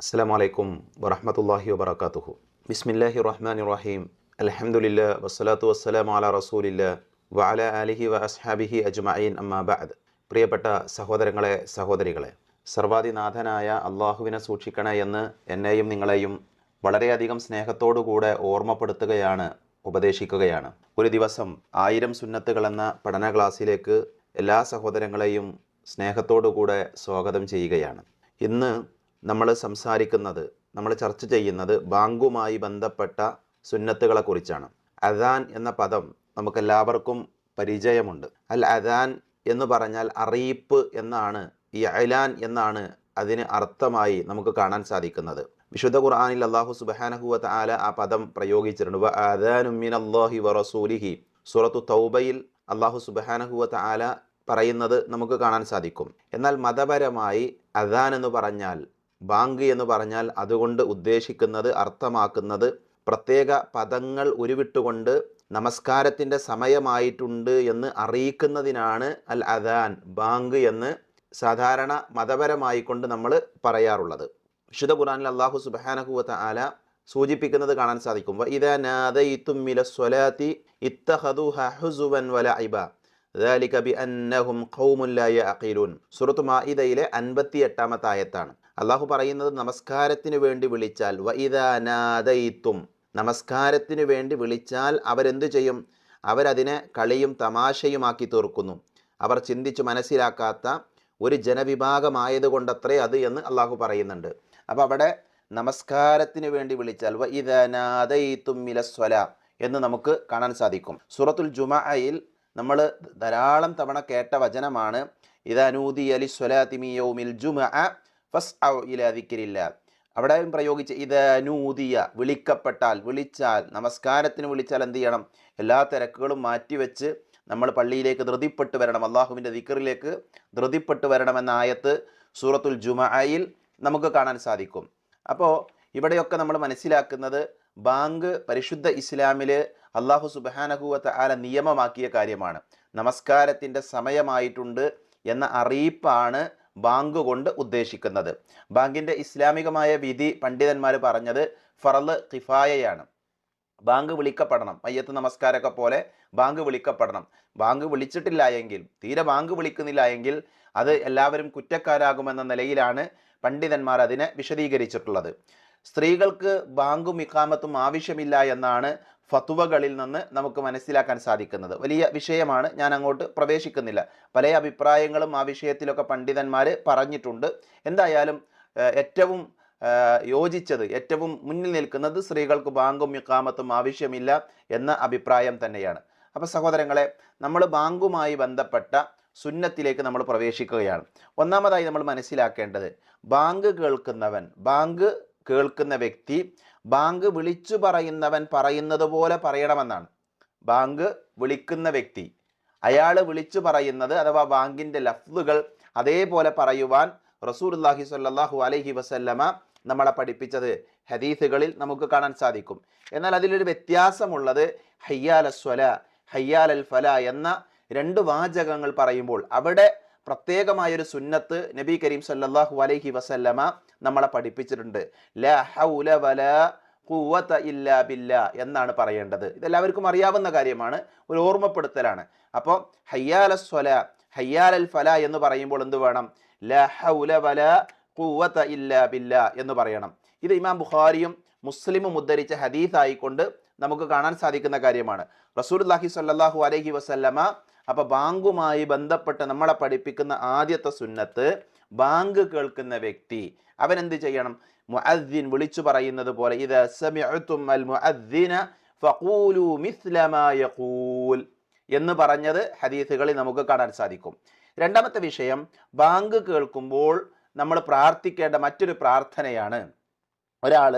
അസ്സാം വലൈക്കും വറഹമത്തല്ലാഹി വബർക്കാത്തുഹു ബിസ്മില്ലാഹി റഹ്മാൻ റഹീം അലഹമുല്ല വസ്സലാത്തു വസ്സലാം അല റസൂലില്ല വഅല അലിഹി വ അസ്ഹാബിഹി അജ്മഈൻ അമ്മാ ബഅദ്. പ്രിയപ്പെട്ട സഹോദരങ്ങളെ സഹോദരികളെ സർവാധിനാഥനായ അള്ളാഹുവിനെ സൂക്ഷിക്കണേ എന്ന് എന്നെയും നിങ്ങളെയും വളരെയധികം സ്നേഹത്തോടുകൂടെ ഓർമ്മപ്പെടുത്തുകയാണ് ഉപദേശിക്കുകയാണ്. ഒരു ദിവസം ആയിരം സുന്നത്തുകൾ എന്ന പഠന ക്ലാസ്സിലേക്ക് എല്ലാ സഹോദരങ്ങളെയും സ്നേഹത്തോടുകൂടെ സ്വാഗതം ചെയ്യുകയാണ്. ഇന്ന് നമ്മൾ സംസാരിക്കുന്നത് നമ്മൾ ചർച്ച ചെയ്യുന്നത് ബാങ്കുമായി ബന്ധപ്പെട്ട സുന്നത്തുകളെ കുറിച്ചാണ്. അദാൻ എന്ന പദം നമുക്കെല്ലാവർക്കും പരിചയമുണ്ട്. അൽ അദാൻ എന്ന് പറഞ്ഞാൽ അറിയിപ്പ് എന്നാണ് ഈ അലാൻ എന്നാണ് അതിന് അർത്ഥമായി നമുക്ക് കാണാൻ സാധിക്കുന്നത്. വിശുദ്ധ ഖുർആാനിൽ അള്ളാഹു സുബാനഹുവത്ത് ആല ആ പദം പ്രയോഗിച്ചിട്ടുണ്ട്. അദാനുമിൻ അള്ളാഹി വറസൂലിഹി റസൂലിഹി. സൂറത്തു തൗബയിൽ അള്ളാഹു സുബാനഹുവത്ത് ആല പറയുന്നത് നമുക്ക് കാണാൻ സാധിക്കും. എന്നാൽ മതപരമായി അദാൻ എന്ന് പറഞ്ഞാൽ ബാങ്ക് എന്ന് പറഞ്ഞാൽ അതുകൊണ്ട് ഉദ്ദേശിക്കുന്നത് അർത്ഥമാക്കുന്നത് പ്രത്യേക പദങ്ങൾ ഉരുവിട്ടുകൊണ്ട് നമസ്കാരത്തിന്റെ സമയമായിട്ടുണ്ട് എന്ന് അറിയിക്കുന്നതിനാണ് അൽ അദാൻ ബാങ്ക് എന്ന് സാധാരണ മതപരമായി കൊണ്ട് നമ്മൾ പറയാറുള്ളത്. വിശുദ്ധ ഖുറാനിൽ അള്ളാഹു സുബാനഹുവത്ത ആല സൂചിപ്പിക്കുന്നത് കാണാൻ സാധിക്കും. സുറത്ത് മായിദയിലെ അൻപത്തി എട്ടാമത്തെ ആയത്താണ്. അള്ളാഹു പറയുന്നത് നമസ്കാരത്തിന് വേണ്ടി വിളിച്ചാൽ വൈദാനാദയിത്തും നമസ്കാരത്തിന് വേണ്ടി വിളിച്ചാൽ അവരെന്തു ചെയ്യും? അവരതിനെ കളിയും തമാശയുമാക്കി തീർക്കുന്നു. അവർ ചിന്തിച്ചു മനസ്സിലാക്കാത്ത ഒരു ജനവിഭാഗമായതുകൊണ്ടത്രേ അത് എന്ന് അള്ളാഹു പറയുന്നുണ്ട്. അപ്പോൾ അവിടെ നമസ്കാരത്തിന് വേണ്ടി വിളിച്ചാൽ വ ഇതനാദയിത്തുമിലസ്വല എന്ന് നമുക്ക് കാണാൻ സാധിക്കും. സൂറത്തുൽ ജുമഅയിൽ നമ്മൾ ധാരാളം തവണ കേട്ട വചനമാണ് ഇതനൂതി അലി സ്വലാത്തിമിയോമിൽ ജുമഅ ഫസ് ഇലാതിക്കരില്ല അവിടെയും പ്രയോഗിച്ച് ഇതനൂതിയ വിളിക്കപ്പെട്ടാൽ വിളിച്ചാൽ നമസ്കാരത്തിന് വിളിച്ചാൽ എന്ത് ചെയ്യണം? എല്ലാ തിരക്കുകളും മാറ്റിവെച്ച് നമ്മൾ പള്ളിയിലേക്ക് ധൃതിപ്പെട്ട് വരണം. അള്ളാഹുവിന്റെ ദിക്കറിലേക്ക് ധൃതിപ്പെട്ട് വരണമെന്ന ആയത്ത് സൂറത്തുൽ ജുമായിൽ നമുക്ക് കാണാൻ സാധിക്കും. അപ്പോൾ ഇവിടെയൊക്കെ നമ്മൾ മനസ്സിലാക്കുന്നത് ബാങ്ക് പരിശുദ്ധ ഇസ്ലാമിൽ അള്ളാഹു സുബാനഹുവത്ത് ആല നിയമമാക്കിയ കാര്യമാണ്. നമസ്കാരത്തിന്റെ സമയമായിട്ടുണ്ട് എന്ന അറിയിപ്പാണ് ബാങ്ക് കൊണ്ട് ഉദ്ദേശിക്കുന്നത്. ബാങ്കിന്റെ ഇസ്ലാമികമായ വിധി പണ്ഡിതന്മാർ പറഞ്ഞത് ഫറൽ കിഫായയാണ്. ബാങ്ക് വിളിക്കപ്പെടണം. മയ്യത്ത് നമസ്കാരമൊക്കെ പോലെ ബാങ്ക് വിളിക്കപ്പെടണം. ബാങ്ക് വിളിച്ചിട്ടില്ല എങ്കിൽ തീരെ ബാങ്ക് വിളിക്കുന്നില്ല എങ്കിൽ അത് എല്ലാവരും കുറ്റക്കാരാകുമെന്ന നിലയിലാണ് പണ്ഡിതന്മാർ അതിനെ വിശദീകരിച്ചിട്ടുള്ളത്. സ്ത്രീകൾക്ക് ബാങ്കും ഇക്കാമത്തും ആവശ്യമില്ല എന്നാണ് ഫത്തുവകളിൽ നിന്ന് നമുക്ക് മനസ്സിലാക്കാൻ സാധിക്കുന്നത്. വലിയ വിഷയമാണ്. ഞാൻ അങ്ങോട്ട് പ്രവേശിക്കുന്നില്ല. പല അഭിപ്രായങ്ങളും ആ വിഷയത്തിലൊക്കെ പണ്ഡിതന്മാർ പറഞ്ഞിട്ടുണ്ട്. എന്തായാലും ഏറ്റവും യോജിച്ചത് ഏറ്റവും മുന്നിൽ നിൽക്കുന്നത് സ്ത്രീകൾക്ക് ബാങ്കും ഇക്കാമത്തും ആവശ്യമില്ല എന്ന അഭിപ്രായം തന്നെയാണ്. അപ്പോൾ സഹോദരങ്ങളെ നമ്മൾ ബാങ്കുമായി ബന്ധപ്പെട്ട സുന്നത്തിലേക്ക് നമ്മൾ പ്രവേശിക്കുകയാണ്. ഒന്നാമതായി നമ്മൾ മനസ്സിലാക്കേണ്ടത് ബാങ്ക് കേൾക്കുന്നവൻ ബാങ്ക് കേൾക്കുന്ന വ്യക്തി ബാങ്ക് വിളിച്ചു പറയുന്നവൻ പറയുന്നത് പോലെ പറയണമെന്നാണ്. ബാങ്ക് വിളിക്കുന്ന വ്യക്തി. അയാൾ വിളിച്ചു പറയുന്നത് അഥവാ ബാങ്കിന്റെ ലഫ്ലുകൾ അതേപോലെ പറയുവാൻ റസൂർല്ലാഹി സ്വല്ലല്ലാഹു അലഹി വസല്ലമ നമ്മളെ പഠിപ്പിച്ചത് ഹദീസുകളിൽ നമുക്ക് കാണാൻ സാധിക്കും. എന്നാൽ അതിലൊരു വ്യത്യാസമുള്ളത് ഹയ്യാൽ സ്വല ഹയ്യാൽ അൽ ഫല എന്ന രണ്ട് വാചകങ്ങൾ പറയുമ്പോൾ അവിടെ പ്രത്യേകമായൊരു സുന്നത്ത് നബി കരീം സല്ലാഹു അലൈഹി വസല്ലമ നമ്മളെ പഠിപ്പിച്ചിട്ടുണ്ട്. ഹൗല ഖുവത ഇല്ലാ ബില്ല എന്നാണ് പറയേണ്ടത്. ഇതെല്ലാവർക്കും അറിയാവുന്ന കാര്യമാണ്. ഒരു ഓർമ്മപ്പെടുത്തലാണ്. അപ്പോൾ ഹയ്യാല സ്വല ഹയ്യാൽ അൽ ഫല എന്ന് പറയുമ്പോൾ എന്ത് വേണം? ല ഹൗല വല ഖുവത ഇല്ലാ ബില്ല എന്ന് പറയണം. ഇത് ഇമാം ബുഖാരിയും മുസ്ലിമും ഉദ്ധരിച്ച ഹദീസ് ആയിക്കൊണ്ട് നമുക്ക് കാണാൻ സാധിക്കുന്ന കാര്യമാണ്. റസൂലുള്ളാഹി സല്ലാഹു അലഹി വസല്ലമ അപ്പൊ ബാങ്കുമായി ബന്ധപ്പെട്ട് നമ്മളെ പഠിപ്പിക്കുന്ന ആദ്യത്തെ സുന്നത്ത് ബാങ്ക് കേൾക്കുന്ന വ്യക്തി. അവൻ എന്ത് ചെയ്യണം? മുഅദ്ദിൻ വിളിച്ചു പറയുന്നത് പോലെ ഇത് എന്ന് പറഞ്ഞത് ഹദീസുകളിൽ നമുക്ക് കാണാൻ സാധിക്കും. രണ്ടാമത്തെ വിഷയം ബാങ്ക് കേൾക്കുമ്പോൾ നമ്മൾ പ്രാർത്ഥിക്കേണ്ട മറ്റൊരു പ്രാർത്ഥനയാണ്. ഒരാൾ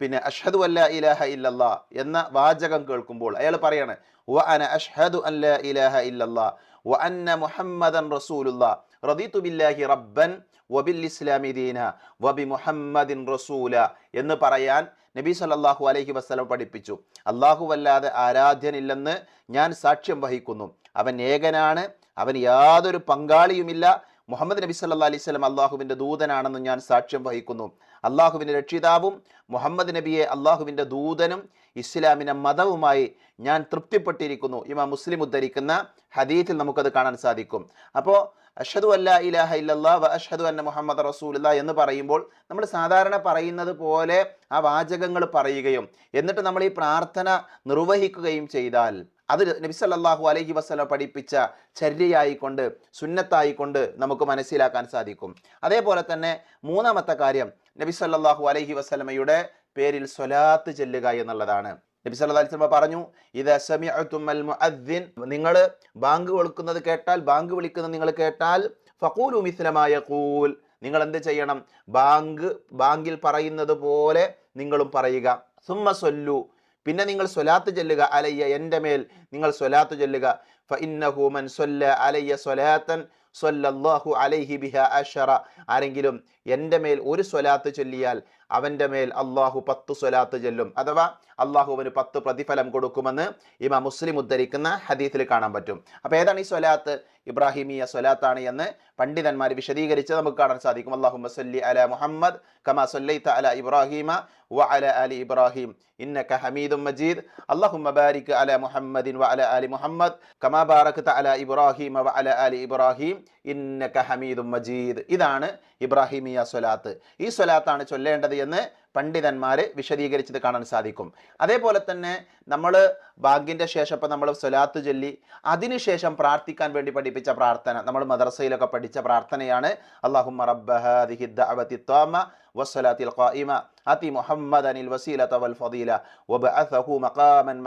പിന്നെ അഷ്ഹദു അല്ല ഇലാഹ ഇല്ലല്ലാ എന്ന വാചകം കേൾക്കുമ്പോൾ അയാൾ പറയാണ് വ അന അഷ്ഹദു അല്ല ഇലാഹ ഇല്ലല്ലാ വ അന്ന മുഹമ്മദൻ റസൂലുള്ള റദീതു ബില്ലാഹി റബ്ബൻ വബിൽ ഇസ്ലാമി ദീന വബി മുഹമ്മദിൻ റസൂല എന്ന് പറയാൻ നബി സല്ലല്ലാഹു അലൈഹി വസ്ലം പഠിപ്പിച്ചു. അള്ളാഹു വല്ലാതെ ആരാധ്യനില്ലെന്ന് ഞാൻ സാക്ഷ്യം വഹിക്കുന്നു. അവൻ ഏകനാണ്. അവൻ യാതൊരു പങ്കാളിയുമില്ല. മുഹമ്മദ് നബി സല്ലാ അലൈഹി സ്വലം അള്ളാഹുവിന്റെ ദൂതനാണെന്ന് ഞാൻ സാക്ഷ്യം വഹിക്കുന്നു. അള്ളാഹുവിന്റെ രക്ഷിതാവും മുഹമ്മദ് നബിയെ അള്ളാഹുവിന്റെ ദൂതനും ഇസ്ലാമിന്റെ മതവുമായി ഞാൻ തൃപ്തിപ്പെട്ടിരിക്കുന്നു. ഇമാ മുസ്ലിം ഉദ്ധരിക്കുന്ന ഹദീത്തിൽ നമുക്കത് കാണാൻ സാധിക്കും. അപ്പോൾ അഷദു അല്ല ഇലാഹ ഇല്ലല്ലാ വ അഷ്ഹദു അന്ന മുഹമ്മദ് റസൂല എന്ന് പറയുമ്പോൾ നമ്മൾ സാധാരണ പറയുന്നത് പോലെ ആ വാചകങ്ങൾ പറയുകയും എന്നിട്ട് നമ്മൾ ഈ പ്രാർത്ഥന നിർവഹിക്കുകയും ചെയ്താൽ അത് നബി സല്ലാഹു അലൈഹി വസല്ലം പഠിപ്പിച്ച ചര്യയായിക്കൊണ്ട് സുന്നത്തായിക്കൊണ്ട് നമുക്ക് മനസ്സിലാക്കാൻ സാധിക്കും. അതേപോലെ തന്നെ മൂന്നാമത്തെ കാര്യം നബി സല്ലാഹു അലൈഹി വസ്ലമയുടെ പേരിൽ സ്വലാത്ത് ചെല്ലുക എന്നുള്ളതാണ്. നബി സല്ലാ അലിസ്ലമ പറഞ്ഞു ഇത് മുഅദ്ദിൻ. നിങ്ങൾ ബാങ്ക് വിളിക്കുന്നത് കേട്ടാൽ ബാങ്ക് വിളിക്കുന്നത് നിങ്ങൾ കേട്ടാൽ ഫഖൂലു മിസ്ലമായ കൂൽ നിങ്ങൾ എന്ത് ചെയ്യണം? ബാങ്ക് ബാങ്കിൽ പറയുന്നത് പോലെ നിങ്ങളും പറയുക. സുമ്മ സൊല്ലു. പിന്നെ നിങ്ങൾ സ്വലാത്ത് ചെല്ലുക അലയ്യ എന്റെ മേൽ നിങ്ങൾ സ്വലാത്ത് ചെല്ലുക. ഫഇന്നഹു മൻ സ്വല്ല അലയ്യ സ്വലാത്തൻ സ്വല്ലല്ലാഹു അലൈഹി ബിഹ അഷറ. ആരെങ്കിലും എന്റെ മേൽ ഒരു സ്വലാത്ത് ചൊല്ലിയാൽ അവന്റെ മേൽ അള്ളാഹു പത്ത് സ്വലാത്ത് ചൊല്ലും. അഥവാ അള്ളാഹു അവന് പത്ത് പ്രതിഫലം കൊടുക്കുമെന്ന് ഇമാ മുസ്ലിം ഉദ്ധരിക്കുന്ന ഹദീസിൽ കാണാൻ പറ്റും. അപ്പോൾ ഏതാണ് ഈ സ്വലാത്ത്? ഇബ്രാഹിമിയ സ്വലാത്താണ് എന്ന് പണ്ഡിതന്മാർ വിശദീകരിച്ച് നമുക്ക് കാണാൻ സാധിക്കും. അള്ളാഹു മസല്ലി അല മുഹമ്മദ് കമാ സൊല്ലൈത്ത അല ഇബ്രാഹിമ വ അല അലി ഇബ്രാഹിം. ഇന്നക ഹമീദും മജീദ്. അള്ളാഹു മബാരിക് അല മുഹമ്മദിൻ വ അല അലി മുഹമ്മദ് കമാ ബാറക്ത അല ഇബ്രാഹിമ വ അല അലി ഇബ്രാഹിം. ഇന്നക ഹമീദും മജീദ്. ഇതാണ് ഇബ്രാഹിമിയ സ്വലാത്ത്. ഈ സ്വലാത്താണ് ചൊല്ലേണ്ടത് എന്ന് പണ്ഡിതന്മാർ വിശദീകരിച്ചത് കാണാൻ സാധിക്കും. അതേപോലെ തന്നെ നമ്മൾ ബാങ്കിന്റെ ശേഷം ഇപ്പം നമ്മൾ സ്വലാത്ത് ചൊല്ലി അതിനുശേഷം പ്രാർത്ഥിക്കാൻ വേണ്ടി പഠിപ്പിച്ച പ്രാർത്ഥന നമ്മൾ മദ്രസയിലൊക്കെ പഠിച്ച പ്രാർത്ഥനയാണ് അള്ളാഹുമ്മ ഖായിമ മുഹമ്മദനിൽ വസീലത വൽ ഫദീല മഖാമൻ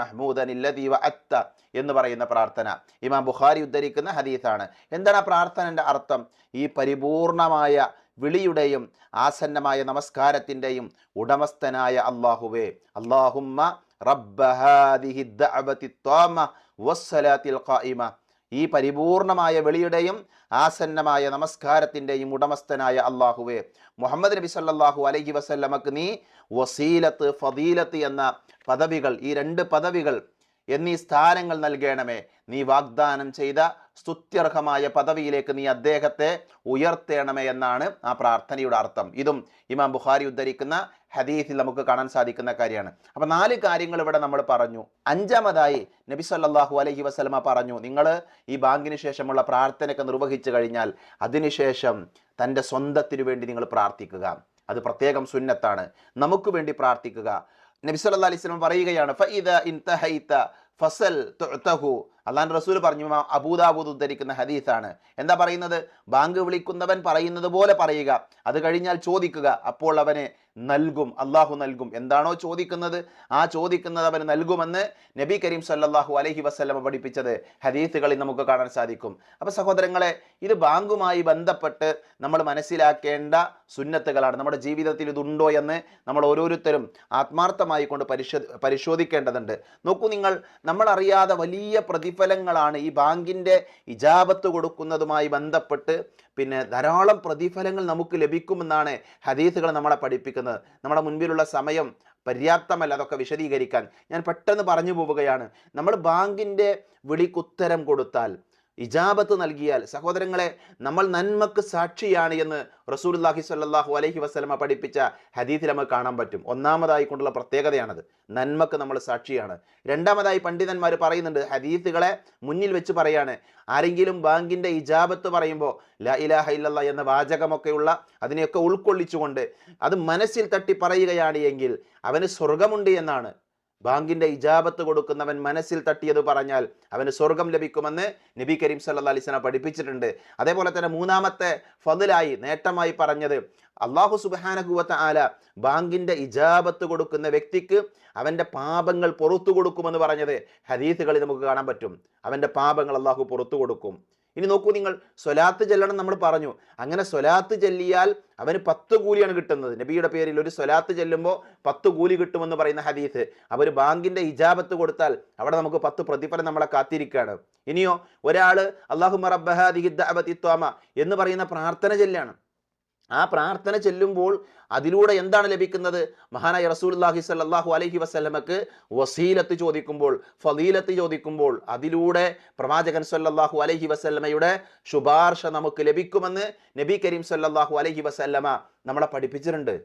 വഅത്ത എന്ന് പറയുന്ന പ്രാർത്ഥന. ഇമാം ബുഖാരി ഉദ്ധരിക്കുന്ന ഹദീസാണ്. എന്താണ് ആ പ്രാർത്ഥനന്റെ അർത്ഥം? ഈ പരിപൂർണമായ വിളിയുടെയും ആസന്നമായ നമസ്കാരത്തിന്റെയും ഉടമസ്ഥനായ അള്ളാഹുവേ അള്ളാഹുമ്മ ഖായിമ ഈ പരിപൂർണമായ വെളിയുടെയും ആസന്നമായ നമസ്കാരത്തിന്റെയും ഉടമസ്ഥനായ അള്ളാഹുവെ മുഹമ്മദ് നബി സല്ലാഹു അലഹി വസല്ലമക്ക് നീ വസീലത്ത് ഫദീലത്ത് എന്ന പദവികൾ ഈ രണ്ട് പദവികൾ എന്നീ സ്ഥാനങ്ങൾ നൽകണമേ. നീ വാഗ്ദാനം ചെയ്ത സ്തുത്യർഹമായ പദവിയിലേക്ക് നീ അദ്ദേഹത്തെ ഉയർത്തേണമേ എന്നാണ് ആ പ്രാർത്ഥനയുടെ അർത്ഥം. ഇതും ഇമാം ബുഖാരി ഉദ്ധരിക്കുന്ന ഹദീസിൽ നമുക്ക് കാണാൻ സാധിക്കുന്ന കാര്യമാണ്. അപ്പൊ നാല് കാര്യങ്ങൾ ഇവിടെ നമ്മൾ പറഞ്ഞു. അഞ്ചാമതായി നബി സല്ലാഹു അലഹി വസ്ലമ പറഞ്ഞു നിങ്ങൾ ഈ ബാങ്കിന് ശേഷമുള്ള പ്രാർത്ഥനയൊക്കെ നിർവഹിച്ചു കഴിഞ്ഞാൽ അതിനുശേഷം തന്റെ സ്വന്തത്തിനു വേണ്ടി നിങ്ങൾ പ്രാർത്ഥിക്കുക. അത് പ്രത്യേകം സുന്നത്താണ്. നമുക്ക് വേണ്ടി പ്രാർത്ഥിക്കുക. നബി സല്ലാ അലൈഹി സ്വലം പറയുകയാണ് ഫസൽ തുഅതഹു. അള്ളാൻ റസൂൽ പറഞ്ഞു അബൂദാബൂദ് ഉദ്ധരിക്കുന്ന ഹദീസാണ്. എന്താ പറയുന്നത്? ബാങ്ക് വിളിക്കുന്നവൻ പറയുന്നത് പോലെ പറയുക. അത് കഴിഞ്ഞാൽ ചോദിക്കുക. അപ്പോൾ അവന് നൽകും അള്ളാഹു നൽകും. എന്താണോ ചോദിക്കുന്നത്? ആ ചോദിക്കുന്നത് അവന് നൽകുമെന്ന് നബി കരീം സല്ലാഹു അലഹി വസ്ലമ പഠിപ്പിച്ചത് ഹദീസുകളിൽ നമുക്ക് കാണാൻ സാധിക്കും. അപ്പോൾ സഹോദരങ്ങളെ ഇത് ബാങ്കുമായി ബന്ധപ്പെട്ട് നമ്മൾ മനസ്സിലാക്കേണ്ട സുന്നത്തുകളാണ്. നമ്മുടെ ജീവിതത്തിൽ ഇതുണ്ടോ എന്ന് നമ്മൾ ഓരോരുത്തരും ആത്മാർത്ഥമായി കൊണ്ട് പരിശോ പരിശോധിക്കേണ്ടതുണ്ട്. നോക്കൂ നിങ്ങൾ നമ്മൾ അറിയാതെ വലിയ പ്രതിഫലങ്ങളാണ് ഈ ബാങ്കിന്റെ ഇജാബത്ത് കൊടുക്കുന്നതുമായി ബന്ധപ്പെട്ട് പിന്നെ ധാരാളം പ്രതിഫലങ്ങൾ നമുക്ക് ലഭിക്കുമെന്നാണ് ഹദീസുകൾ നമ്മളെ പഠിപ്പിക്കുന്നത്. നമ്മുടെ മുൻപിലുള്ള സമയം പര്യാപ്തമല്ല അതൊക്കെ വിശദീകരിക്കാൻ. ഞാൻ പെട്ടെന്ന് പറഞ്ഞു പോവുകയാണ്. നമ്മൾ ബാങ്കിന്റെ വിളിക്കുത്തരം കൊടുത്താൽ ഇജാബത്ത് നൽകിയാൽ സഹോദരങ്ങളെ നമ്മൾ നന്മക്ക് സാക്ഷിയാണ് എന്ന് റസൂലുല്ലാഹി സ്വല്ലല്ലാഹു അലഹി വസ്ലമ പഠിപ്പിച്ച ഹദീസിൽ നമുക്ക് കാണാൻ പറ്റും. ഒന്നാമതായി കൊണ്ടുള്ള പ്രത്യേകതയാണത്. നന്മക്ക് നമ്മൾ സാക്ഷിയാണ്. രണ്ടാമതായി പണ്ഡിതന്മാർ പറയുന്നുണ്ട് ഹദീസുകളെ മുന്നിൽ വെച്ച് പറയാണ്. ആരെങ്കിലും ബാങ്കിന്റെ ഇജാബത്ത് പറയുമ്പോൾ ലാ ഇലാഹ ഇല്ലല്ല എന്ന വാചകമൊക്കെയുള്ള അതിനെയൊക്കെ ഉൾക്കൊള്ളിച്ചുകൊണ്ട് അത് മനസ്സിൽ തട്ടി പറയുകയാണ് എങ്കിൽ അവന് സ്വർഗമുണ്ട് എന്നാണ് ബാങ്കിന്റെ ഇജാബത്ത് കൊടുക്കുന്നവൻ മനസ്സിൽ തട്ടിയത് പറഞ്ഞാൽ അവന് സ്വർഗം ലഭിക്കുമെന്ന് നബി കരീം സല്ലാ അലിസ്ലാം പഠിപ്പിച്ചിട്ടുണ്ട്. അതേപോലെ തന്നെ മൂന്നാമത്തെ ഫതിലായി നേട്ടമായി പറഞ്ഞത് അള്ളാഹു സുബാനഹുവത്ത ആല ബാങ്കിന്റെ ഇജാബത്ത് കൊടുക്കുന്ന വ്യക്തിക്ക് അവന്റെ പാപങ്ങൾ പുറത്തു കൊടുക്കുമെന്ന് പറഞ്ഞത് ഹദീസുകളിൽ നമുക്ക് കാണാൻ പറ്റും. അവന്റെ പാപങ്ങൾ അള്ളാഹു പുറത്തു കൊടുക്കും. ഇനി നോക്കൂ നിങ്ങൾ സ്വലാത്ത് ചെല്ലണം നമ്മൾ പറഞ്ഞു. അങ്ങനെ സ്വലാത്ത് ചെല്ലിയാൽ അവന് പത്ത് കൂലിയാണ് കിട്ടുന്നത്. നബിയുടെ പേരിൽ ഒരു സ്വലാത്ത് ചെല്ലുമ്പോൾ പത്ത് കൂലി കിട്ടുമെന്ന് പറയുന്ന ഹദീസ്. അവർ ബാങ്കിന്റെ ഇജാബത്ത് കൊടുത്താൽ അവിടെ നമുക്ക് പത്ത് പ്രതിഫലം നമ്മളെ കാത്തിരിക്കുകയാണ്. ഇനിയോ ഒരാൾ അള്ളാഹു റബ്ബഹാദിഹിദ്ദഅബതി ത്വാമ എന്ന് പറയുന്ന പ്രാർത്ഥന ചെല്ലാണ്. ആ പ്രാർത്ഥന ചെല്ലുമ്പോൾ അതിലൂടെ എന്താണ് ലഭിക്കുന്നത്? മഹാനായ റസൂലുള്ളാഹി സ്വല്ലല്ലാഹു അലഹി വസ്ലമക്ക് വസീലത്ത് ചോദിക്കുമ്പോൾ ഫലീലത്ത് ചോദിക്കുമ്പോൾ അതിലൂടെ പ്രവാചകൻ സല്ലാഹു അലഹി വസ്ലമയുടെ ശുപാർശ നമുക്ക് ലഭിക്കുമെന്ന് നബി കരീം സല്ലാഹു അലഹി വസല്ലമ നമ്മളെ പഠിപ്പിച്ചിട്ടുണ്ട്.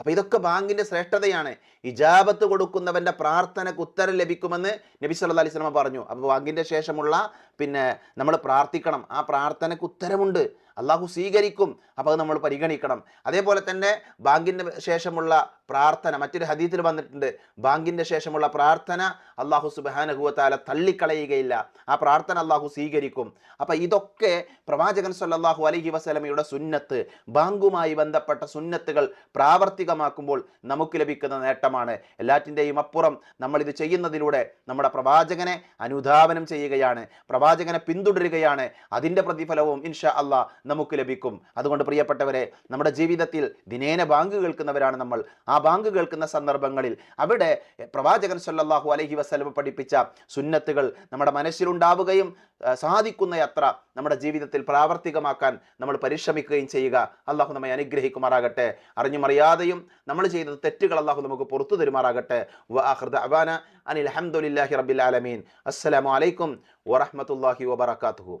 അപ്പൊ ഇതൊക്കെ ബാങ്കിന്റെ ശ്രേഷ്ഠതയാണ്. ഇജാബത്ത് കൊടുക്കുന്നവന്റെ പ്രാർത്ഥനക്ക് ഉത്തരം ലഭിക്കുമെന്ന് നബി സല്ലാ അലൈഹി സ്വലമ പറഞ്ഞു. അപ്പോൾ ബാങ്കിന്റെ ശേഷമുള്ള പിന്നെ നമ്മൾ പ്രാർത്ഥിക്കണം. ആ പ്രാർത്ഥനക്ക് ഉത്തരമുണ്ട്. അള്ളാഹു സ്വീകരിക്കും. അപ്പോൾ അത് നമ്മൾ പരിഗണിക്കണം. അതേപോലെ തന്നെ ബാങ്കിന്റെ ശേഷമുള്ള പ്രാർത്ഥന മറ്റൊരു ഹദീത്തിൽ വന്നിട്ടുണ്ട്. ബാങ്കിന്റെ ശേഷമുള്ള പ്രാർത്ഥന അള്ളാഹു സുബാനഹുവത്താല തള്ളിക്കളയുകയില്ല. ആ പ്രാർത്ഥന അള്ളാഹു സ്വീകരിക്കും. അപ്പോൾ ഇതൊക്കെ പ്രവാചകൻ സല്ലാഹു അലഹി വസല്ലമയുടെ സുന്നത്ത് ബാങ്കുമായി ബന്ധപ്പെട്ട സുന്നത്തുകൾ പ്രാവർത്തികമാക്കുമ്പോൾ നമുക്ക് ലഭിക്കുന്ന നേട്ടമാണ്. എല്ലാറ്റിന്റെയും അപ്പുറം നമ്മളിത് ചെയ്യുന്നതിലൂടെ നമ്മുടെ പ്രവാചകനെ അനുധാവനം ചെയ്യുകയാണ് പ്രവാചകനെ പിന്തുടരുകയാണ്. അതിന്റെ പ്രതിഫലവും ഇൻഷാ അള്ളാ നമുക്ക് ലഭിക്കും. അതുകൊണ്ട് പ്രിയപ്പെട്ടവരെ നമ്മുടെ ജീവിതത്തിൽ ദിനേന ബാങ്ക് കേൾക്കുന്നവരാണ് നമ്മൾ. ആ ബാങ്ക് കേൾക്കുന്ന സന്ദർഭങ്ങളിൽ അവിടെ പ്രവാചകൻ സല്ലാഹു അലഹി വസ്ലമ പഠിപ്പിച്ച സുന്നത്തുകൾ നമ്മുടെ മനസ്സിലുണ്ടാവുകയും സാധിക്കുന്ന അത്ര നമ്മുടെ ജീവിതത്തിൽ പ്രാവർത്തികമാക്കാൻ നമ്മൾ പരിശ്രമിക്കുകയും ചെയ്യുക. അള്ളാഹു നമ്മെ അനുഗ്രഹിക്കുമാറാകട്ടെ. അറിഞ്ഞുമറിയാതെയും നമ്മൾ ചെയ്ത തെറ്റുകൾ അള്ളാഹു നമുക്ക് പുറത്തു തരുമാറാകട്ടെ. അനിൽ ഹംദുലില്ലാഹി റബ്ബിൽ ആലമീൻ. അസ്സലാമു അലൈക്കും വറഹ്മത്തുള്ളാഹി വബറകാതുഹു.